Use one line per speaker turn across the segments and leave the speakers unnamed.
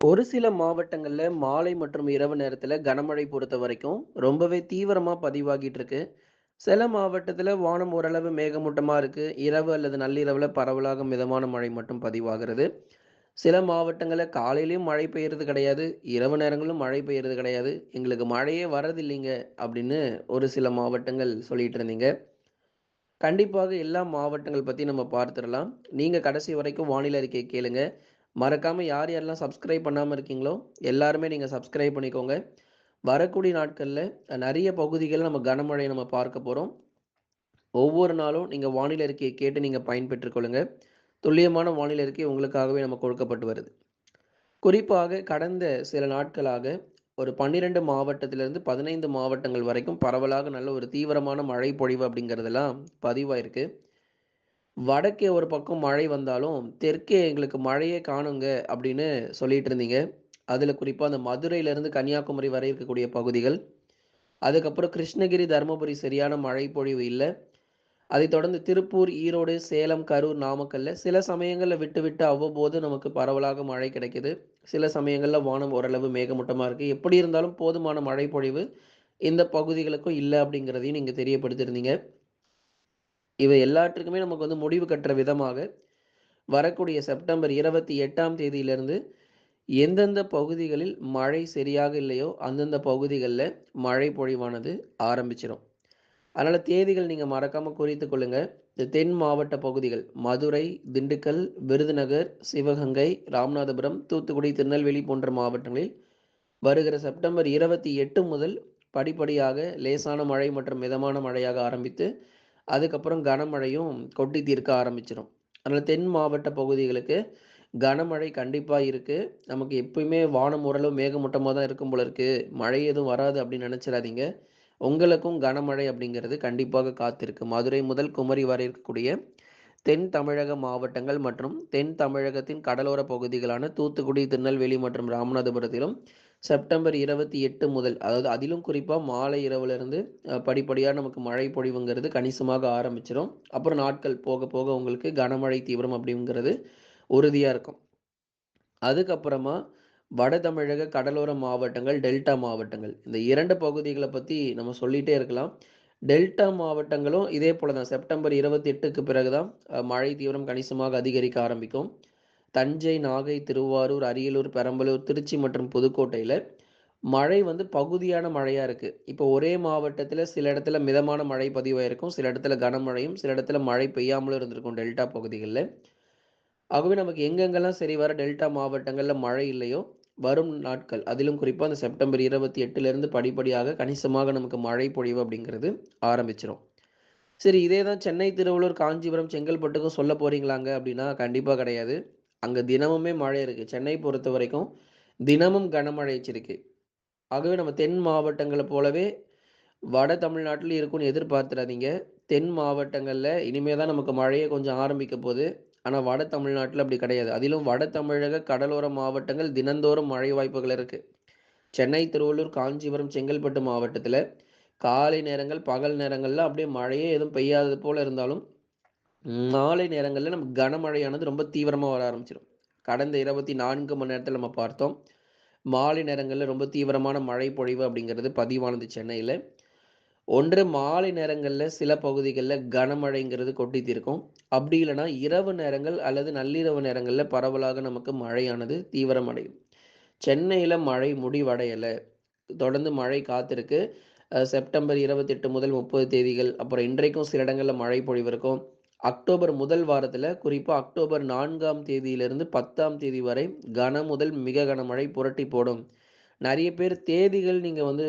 ஒரு சில மாவட்டங்கள்ல மாலை மற்றும் இரவு நேரத்துல கனமழை பொறுத்த வரைக்கும் ரொம்பவே தீவிரமா பதிவாகிட்டு இருக்கு. சில மாவட்டத்துல வானம் ஓரளவு மேகமூட்டமா இருக்கு. இரவு அல்லது நள்ளிரவுல பரவலாக மிதமான மழை மட்டும் பதிவாகிறது. சில மாவட்டங்கள்ல காலையிலயும் மழை பெய்யறது கிடையாது. இரவு நேரங்களும் மழை பெய்யறது கிடையாது. எங்களுக்கு மழையே வரதில்லைங்க அப்படின்னு ஒரு சில மாவட்டங்கள் சொல்லிட்டு இருந்தீங்க. கண்டிப்பாக எல்லா மாவட்டங்கள் பத்தி நம்ம பார்த்துடலாம். நீங்க கடைசி வரைக்கும் வானிலை அறிக்கைய கேளுங்க. மறக்காமல் யார் யாரெல்லாம் சப்ஸ்கிரைப் பண்ணாமல் இருக்கீங்களோ, எல்லாருமே நீங்கள் சப்ஸ்கிரைப் பண்ணிக்கோங்க. வரக்கூடிய நாட்களில் நிறைய பகுதிகளில் நம்ம கனமழையை நம்ம பார்க்க போகிறோம் ஒவ்வொரு நாளும் நீங்கள் வானிலை அறிக்கைய கேட்டு நீங்கள் பயன்பெற்றுக்கொள்ளுங்க துல்லியமான வானிலை அறிக்கை உங்களுக்காகவே நம்ம கொடுக்கப்பட்டு வருது. குறிப்பாக கடந்த சில நாட்களாக ஒரு 12 மாவட்டத்திலிருந்து 15 மாவட்டங்கள் வரைக்கும் பரவலாக நல்ல ஒரு தீவிரமான மழை பொழிவு அப்படிங்கிறதெல்லாம் பதிவாயிருக்கு. வடக்கே ஒரு பக்கம் மழை வந்தாலும், தெற்கே எங்களுக்கு மழையே காணுங்க அப்படின்னு சொல்லிட்டு இருந்தீங்க. அதில் குறிப்பாக அந்த மதுரையிலேருந்து கன்னியாகுமரி வரை இருக்கக்கூடிய பகுதிகள். அதுக்கப்புறம் கிருஷ்ணகிரி, தருமபுரி சரியான மழை பொழிவு இல்லை அதைத் தொடர்ந்து திருப்பூர், ஈரோடு, சேலம், கரூர், நாமக்கல்ல சில சமயங்களில் விட்டு விட்டு அவ்வப்போது நமக்கு பரவலாக மழை கிடைக்குது. சில சமயங்களில் வானம் ஓரளவு மேகமூட்டமாக இருக்குது எப்படி இருந்தாலும் போதுமான மழை பொழிவு இந்த பகுதிகளுக்கும் இல்லை அப்படிங்கிறதையும் நீங்கள் தெரியப்படுத்திருந்தீங்க இவை எல்லாற்றுக்குமே நமக்கு வந்து முடிவு கட்டுற விதமாக, வரக்கூடிய செப்டம்பர் 28ஆம் தேதியிலிருந்து எந்தெந்த பகுதிகளில் மழை சரியாக இல்லையோ, அந்தந்த பகுதிகளில் மழை பொழிவானது ஆரம்பிச்சிடும் அதனால் தேதிகள் நீங்கள் மறக்காமல் குறித்து கொள்ளுங்கள் இந்த தென் மாவட்ட பகுதிகள் மதுரை, திண்டுக்கல், விருதுநகர், சிவகங்கை, ராமநாதபுரம், தூத்துக்குடி, திருநெல்வேலி போன்ற மாவட்டங்களில் வருகிற செப்டம்பர் 28 முதல் படிப்படியாக லேசான மழை மற்றும் மிதமான மழையாக ஆரம்பித்து, அதுக்கப்புறம் கனமழையும் கொட்டி தீர்க்க ஆரம்பிச்சிடும் அதனால் தென் மாவட்ட பகுதிகளுக்கு கனமழை கண்டிப்பாக இருக்குது நமக்கு எப்பயுமே வானம் ஓரளவு மேகமூட்டமாக தான் இருக்கும் போல இருக்கு. மழை எதுவும் வராது அப்படின்னு நினச்சிடாதீங்க உங்களுக்கும் கனமழை அப்படிங்கிறது கண்டிப்பாக காத்திருக்கு. மதுரை முதல் குமரி வரை இருக்கக்கூடிய தென் தமிழக மாவட்டங்கள் மற்றும் தென் தமிழகத்தின் கடலோர பகுதிகளான தூத்துக்குடி, திருநெல்வேலி மற்றும் ராமநாதபுரத்திலும் செப்டம்பர் 28 முதல் அதாவது அதிலும் குறிப்பாக மாலை இரவுலேருந்து படிப்படியாக நமக்கு மழை பொழிவுங்கிறது கணிசமாக ஆரம்பிச்சிடும் அப்புறம் நாட்கள் போக போக உங்களுக்கு கனமழை தீவிரம் அப்படிங்கிறது உறுதியாக இருக்கும். அதுக்கப்புறமா வட தமிழக கடலோர மாவட்டங்கள், டெல்டா மாவட்டங்கள். இந்த இரண்டு பகுதிகளை பற்றி நம்ம சொல்லிகிட்டே இருக்கலாம். டெல்டா மாவட்டங்களும் இதே போல தான் செப்டம்பர் 28க்கு பிறகு தான் மழை தீவிரம் கணிசமாக அதிகரிக்க ஆரம்பிக்கும். தஞ்சை, நாகை, திருவாரூர், அரியலூர், பெரம்பலூர், திருச்சி மற்றும் புதுக்கோட்டையில் மழை வந்து பகுதியான மழையாக இருக்குது இப்போ ஒரே மாவட்டத்தில் சில இடத்துல மிதமான மழை பதிவாயிருக்கும். சில இடத்துல கனமழையும், சில இடத்துல மழை பெய்யாமலும் இருந்திருக்கும் டெல்டா பகுதிகளில் ஆகவே நமக்கு எங்கெங்கெல்லாம் சரி வர டெல்டா மாவட்டங்களில் மழை இல்லையோ, வரும் நாட்கள் அதிலும் குறிப்பாக அந்த செப்டம்பர் 28லிருந்து படிப்படியாக கணிசமாக நமக்கு மழை பொழிவு அப்படிங்கிறது ஆரம்பிச்சிடும் சரி இதே தான் சென்னை, திருவள்ளூர், காஞ்சிபுரம், செங்கல்பட்டுக்கும் சொல்ல போகிறீங்களாங்க அப்படின்னா, கண்டிப்பாக கிடையாது. அங்கே தினமுமே மழை இருக்கு. சென்னை பொறுத்தவரைக்கும் தினமும் கனமழை எச்சரிக்கை. ஆகவே நம்ம தென் மாவட்டங்களை போலவே வட தமிழ்நாட்டில் இருக்கும்னு எதிர்பார்த்துடாதீங்க தென் மாவட்டங்களில் இனிமே தான் நமக்கு மழையை கொஞ்சம் ஆரம்பிக்க போகுது ஆனால் வட தமிழ்நாட்டில் அப்படி கிடையாது. அதிலும் வட தமிழக கடலோர மாவட்டங்கள் தினந்தோறும் மழை வாய்ப்புகள் இருக்குது சென்னை, திருவள்ளூர், காஞ்சிபுரம், செங்கல்பட்டு மாவட்டத்தில் காலை நேரங்கள், பகல் நேரங்களில் அப்படியே மழையே எதுவும் பெய்யாதது போல் இருந்தாலும், மாலை நேரங்களில் நமக்கு கனமழையானது ரொம்ப தீவிரமாக வர ஆரம்பிச்சிடும் கடந்த 24 மணி நேரத்தில் நம்ம பார்த்தோம். மாலை நேரங்களில் ரொம்ப தீவிரமான மழை பொழிவு அப்படிங்கிறது பதிவானது சென்னையில் ஒன்று மாலை நேரங்களில் சில பகுதிகளில் கனமழைங்கிறது கொட்டி தீர்க்கும். அப்படி இல்லைனா இரவு நேரங்கள் அல்லது நள்ளிரவு நேரங்களில் பரவலாக நமக்கு மழையானது தீவிரமடையும். சென்னையில் மழை முடிவடையலை தொடர்ந்து மழை காத்திருக்கு. செப்டம்பர் 28 முதல் 30 தேதிகள், அப்புறம் இன்றைக்கும் சில இடங்களில் மழை பொழிவு இருக்கும். அக்டோபர் முதல் வாரத்தில் குறிப்பாக அக்டோபர் நான்காம் தேதியிலிருந்து 10ஆம் தேதி வரை கன முதல் மிக கனமழை புரட்டி போடும். நிறைய பேர் தேதிகள் நீங்கள் வந்து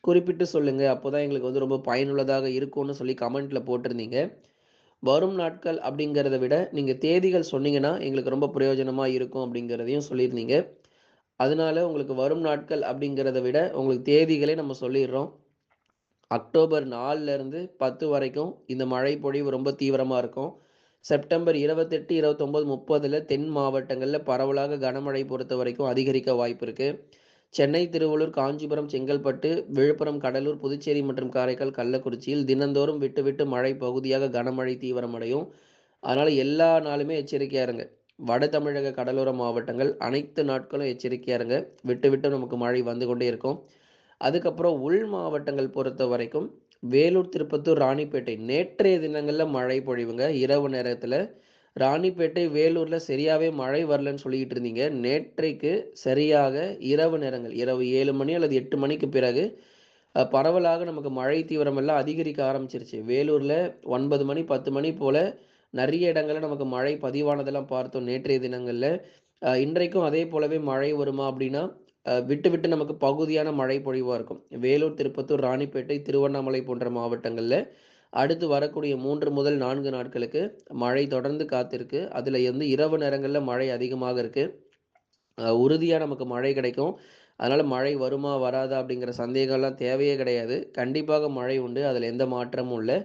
குறிப்பிட்டு சொல்லுங்க. அப்போதான் எங்களுக்கு வந்து ரொம்ப பயனுள்ளதாக இருக்கும்னு சொல்லி கமெண்ட்டில் போட்டிருந்தீங்க. வரும் நாட்கள் அப்படிங்கிறத விட, நீங்கள் தேதிகள் சொன்னீங்கன்னா எங்களுக்கு ரொம்ப பிரயோஜனமாக இருக்கும் அப்படிங்கிறதையும் சொல்லியிருந்தீங்க. அதனால உங்களுக்கு வரும் நாட்கள் அப்படிங்கிறத விட, உங்களுக்கு தேதிகளே நம்ம சொல்லிடுறோம் அக்டோபர் 4லேருந்து 10 வரைக்கும் இந்த மழை பொழிவு ரொம்ப தீவிரமாக இருக்கும். செப்டம்பர் 28, 29, 30ல தென் மாவட்டங்களில் பரவலாக கனமழை பொறுத்த வரைக்கும் அதிகரிக்க வாய்ப்பு இருக்குது சென்னை, திருவள்ளூர், காஞ்சிபுரம், செங்கல்பட்டு, விழுப்புரம், கடலூர், புதுச்சேரி மற்றும் காரைக்கால், கள்ளக்குறிச்சியில் தினந்தோறும் விட்டு விட்டு மழை பகுதியாக கனமழை தீவிரமடையும். அதனால் எல்லா நாளுமே எச்சரிக்கையாக இருங்க. வட தமிழக கடலோர மாவட்டங்கள் அனைத்து நாட்களும் எச்சரிக்கையாக இருங்க. விட்டு விட்டு நமக்கு மழை வந்து கொண்டே இருக்கும். அதுக்கப்புறம் உள் மாவட்டங்கள் பொறுத்த வரைக்கும் வேலூர், திருப்பத்தூர், ராணிப்பேட்டை நேற்றைய தினங்களில் மழை பொழிவுங்க. இரவு நேரத்தில் ராணிப்பேட்டை, வேலூரில் சரியாகவே மழை வரலன்னு சொல்லிக்கிட்டு இருந்தீங்க. நேற்றைக்கு சரியாக இரவு நேரங்கள் இரவு ஏழு மணி அல்லது எட்டு மணிக்கு பிறகு பரவலாக நமக்கு மழை தீவிரம் எல்லாம் அதிகரிக்க ஆரம்பிச்சிருச்சு. வேலூரில் ஒன்பது மணி, 10 மணி போல் நிறைய இடங்களில் நமக்கு மழை பதிவானதெல்லாம் பார்த்தோம் நேற்றைய தினங்களில் இன்றைக்கும் அதே போலவே மழை வருமா அப்படின்னா, விட்டு விட்டு நமக்கு பகுதியான மழை பொழிவாக இருக்கும். வேலூர், திருப்பத்தூர், ராணிப்பேட்டை, திருவண்ணாமலை போன்ற மாவட்டங்களில் அடுத்து வரக்கூடிய மூன்று முதல் நான்கு நாட்களுக்கு மழை தொடர்ந்து காத்திருக்கு. அதில் வந்து இரவு நேரங்களில் மழை அதிகமாக இருக்குது உறுதியாக நமக்கு மழை கிடைக்கும். அதனால் மழை வருமா? வராதா? அப்படிங்கிற சந்தேகம்லாம் தேவையே கிடையாது. கண்டிப்பாக மழை உண்டு. அதில் எந்த மாற்றமும் இல்லை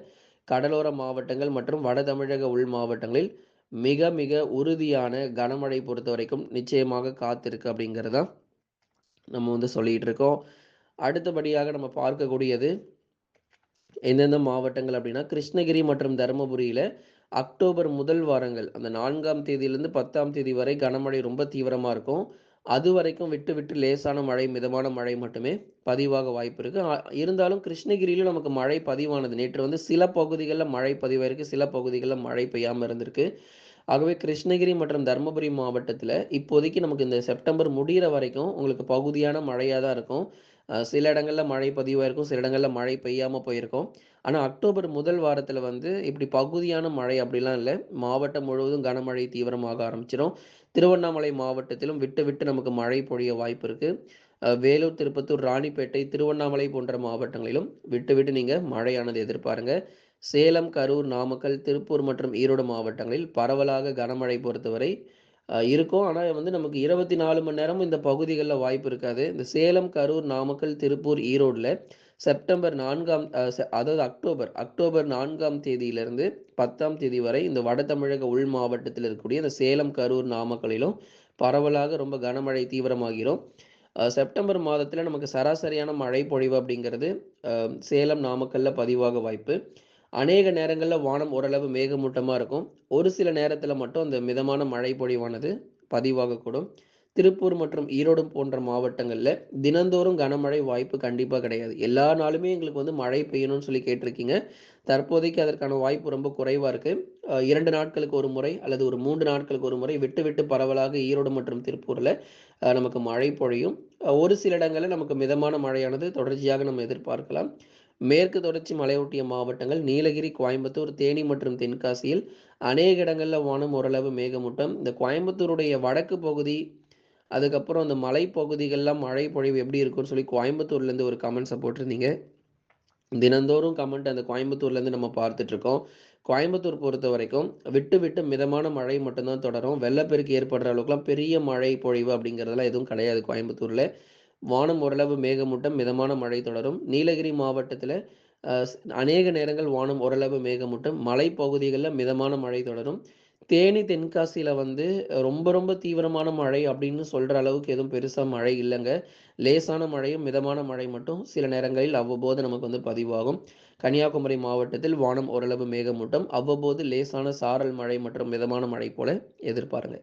கடலோர மாவட்டங்கள் மற்றும் வட தமிழக உள் மாவட்டங்களில் மிக மிக உறுதியான கனமழை பொறுத்த வரைக்கும் நிச்சயமாக காத்திருக்கு அப்படிங்கிறதான் நம்ம வந்து சொல்லிட்டு இருக்கோம். அடுத்தபடியாக நம்ம பார்க்கக்கூடியது எந்தெந்த மாவட்டங்கள் அப்படின்னா, கிருஷ்ணகிரி மற்றும் தருமபுரியில அக்டோபர் முதல் வாரங்கள் அந்த நான்காம் தேதியிலிருந்து 10ஆம் தேதி வரை கனமழை ரொம்ப தீவிரமா இருக்கும். அது வரைக்கும் விட்டு விட்டு லேசான மழை, மிதமான மழை மட்டுமே பதிவாக வாய்ப்பு இருக்கு. இருந்தாலும் கிருஷ்ணகிரியிலும் நமக்கு மழை பதிவானது. நேற்று வந்து சில பகுதிகளில் மழை பதிவாயிருக்கு. சில பகுதிகளில் மழை பெய்யாமல் இருந்திருக்கு. ஆகவே கிருஷ்ணகிரி மற்றும் தருமபுரி மாவட்டத்தில் இப்போதைக்கு நமக்கு இந்த செப்டம்பர் முடியிற வரைக்கும் உங்களுக்கு பகுதியான மழையாக தான் இருக்கும். சில இடங்களில் மழை பதிவாயிருக்கும். சில இடங்களில் மழை பெய்யாமல் போயிருக்கும். ஆனால் அக்டோபர் முதல் வாரத்தில் வந்து இப்படி பகுதியான மழை அப்படிலாம் இல்லை மாவட்டம் முழுவதும் கனமழை தீவிரமாக ஆரம்பிச்சிடும் திருவண்ணாமலை மாவட்டத்திலும் விட்டு விட்டு நமக்கு மழை பொழிய வாய்ப்பு இருக்குது வேலூர், திருப்பத்தூர், ராணிப்பேட்டை, திருவண்ணாமலை போன்ற மாவட்டங்களிலும் விட்டு விட்டு நீங்கள் மழையானது எதிர்பாருங்க. சேலம், கரூர், நாமக்கல், திருப்பூர் மற்றும் ஈரோடு மாவட்டங்களில் பரவலாக கனமழை பொறுத்தவரை இருக்கும். ஆனால் வந்து நமக்கு 24 மணி நேரமும் இந்த பகுதிகளில் வாய்ப்பு இருக்காது. இந்த சேலம், கரூர், நாமக்கல், திருப்பூர், ஈரோடில் செப்டம்பர் நான்காம் அதாவது அக்டோபர் அக்டோபர் நான்காம் தேதியிலிருந்து 10ஆம் தேதி வரை இந்த வட தமிழக உள் மாவட்டத்தில் இருக்கக்கூடிய இந்த சேலம், கரூர், நாமக்கலிலும் பரவலாக ரொம்ப கனமழை தீவிரமாகிறோம் செப்டம்பர் மாதத்தில் நமக்கு சராசரியான மழை பொழிவு அப்படிங்கிறது சேலம், நாமக்கல்ல பதிவாக வாய்ப்பு. அநேக நேரங்களில் வானம் ஓரளவு மேகமூட்டமாக இருக்கும். ஒரு சில நேரத்தில் மட்டும் அந்த மிதமான மழை பொழிவானது பதிவாகக்கூடும். திருப்பூர் மற்றும் ஈரோடு போன்ற மாவட்டங்களில் தினந்தோறும் கனமழை வாய்ப்பு கண்டிப்பாக கிடையாது. எல்லா நாளுமே எங்களுக்கு வந்து மழை பெய்யணும்னு சொல்லி கேட்டிருக்கீங்க. தற்போதைக்கு அதற்கான வாய்ப்பு ரொம்ப குறைவாக இருக்குது இரண்டு நாட்களுக்கு ஒரு முறை அல்லது ஒரு மூன்று நாட்களுக்கு ஒரு முறை விட்டு விட்டு பரவலாக ஈரோடு மற்றும் திருப்பூரில் நமக்கு மழை பொழியும். ஒரு சில இடங்களில் நமக்கு மிதமான மழையானது தொடர்ச்சியாக நம்ம எதிர்பார்க்கலாம். மேற்கு தொடர்ச்சி மலையொட்டிய மாவட்டங்கள் நீலகிரி, கோயம்புத்தூர், தேனி மற்றும் தென்காசியில் அநேக இடங்களில் வானம் ஓரளவு மேகமூட்டம். இந்த கோயம்புத்தூருடைய வடக்கு பகுதி, அதுக்கப்புறம் அந்த மலைப்பகுதிகள்லாம் மழை பொழிவு எப்படி இருக்கும்னு சொல்லி கோயம்புத்தூர்லேருந்து ஒரு கமெண்ட்ஸை போட்டிருந்தீங்க. தினந்தோறும் கமெண்ட் அந்த கோயம்புத்தூர்லேருந்து நம்ம பார்த்துட்ருக்கோம். கோயம்புத்தூர் பொறுத்த வரைக்கும் விட்டு விட்டு மிதமான மழை மட்டும்தான் தொடரும். வெள்ளப்பெருக்கு ஏற்படுற அளவுக்குலாம் பெரிய மழை பொழிவு அப்படிங்கிறதெல்லாம் எதுவும் கிடையாது கோயம்புத்தூரில் வானம் ஓரளவு மேகமூட்டம், மிதமான மழை தொடரும். நீலகிரி மாவட்டத்தில் அநேக நேரங்கள் வானம் ஓரளவு மேகமூட்டம். மலைப்பகுதிகளில் மிதமான மழை தொடரும். தேனி, தென்காசியில் வந்து ரொம்ப ரொம்ப தீவிரமான மழை அப்படின்னு சொல்கிற அளவுக்கு எதுவும் பெருசாக மழை இல்லைங்க லேசான மழையும், மிதமான மழை மட்டும் சில நேரங்களில் அவ்வப்போது நமக்கு வந்து பதிவாகும். கன்னியாகுமரி மாவட்டத்தில் வானம் ஓரளவு மேகமூட்டம். அவ்வப்போது லேசான சாரல் மழை மற்றும் மிதமான மழை போல எதிர்பாருங்க.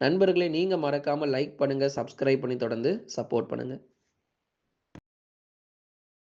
நண்பர்களே நீங்கள் மறக்காமல் லைக் பண்ணுங்கள் சப்ஸ்கிரைப் பண்ணி தொடர்ந்து சப்போர்ட் பண்ணுங்கள்